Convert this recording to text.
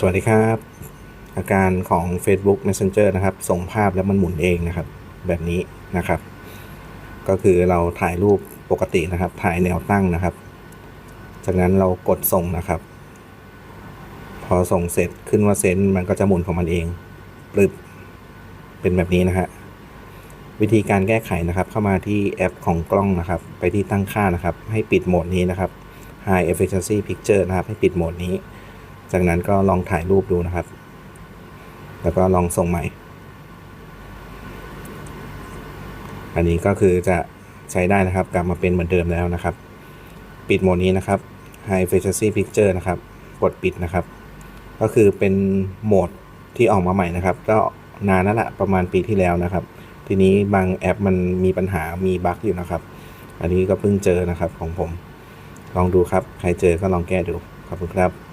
สวัสดีครับ อาการของ Facebook Messenger นะครับ ส่งภาพแล้วมันหมุนเองนะครับ แบบนี้นะครับ ก็คือเราถ่ายรูปปกตินะครับ ถ่ายแนวตั้งนะครับ จากนั้นเรากดส่งนะครับ พอส่งเสร็จขึ้นว่าเซนมันก็จะหมุนของมันเองปรึบเป็นแบบนี้นะฮะวิธีการแก้ไขนะครับ เข้ามาที่แอปของกล้องนะครับ ไปที่ตั้งค่านะครับ ให้ปิดโหมดนี้นะครับ High Efficiency Picture นะครับ ให้ปิดโหมดนี้ จากนั้นก็ลองถ่ายรูปดูนะครับ แล้วก็ลองส่งใหม่ อันนี้ก็คือจะใช้ได้นะครับ กลับมาเป็นเหมือนเดิมแล้วนะครับ ปิดโหมดนี้นะครับ High Efficiency Picture นะครับ กดปิดนะครับ ก็คือเป็นโหมดที่ออกมาใหม่นะครับ ก็นานแล้วละประมาณปีที่แล้วนะครับ ทีนี้บางแอปมันมีปัญหามีบั๊กอยู่นะครับ อันนี้ก็เพิ่งเจอนะครับของผม ลองดูครับ ใครเจอก็ลองแก้ดู ขอบคุณครับ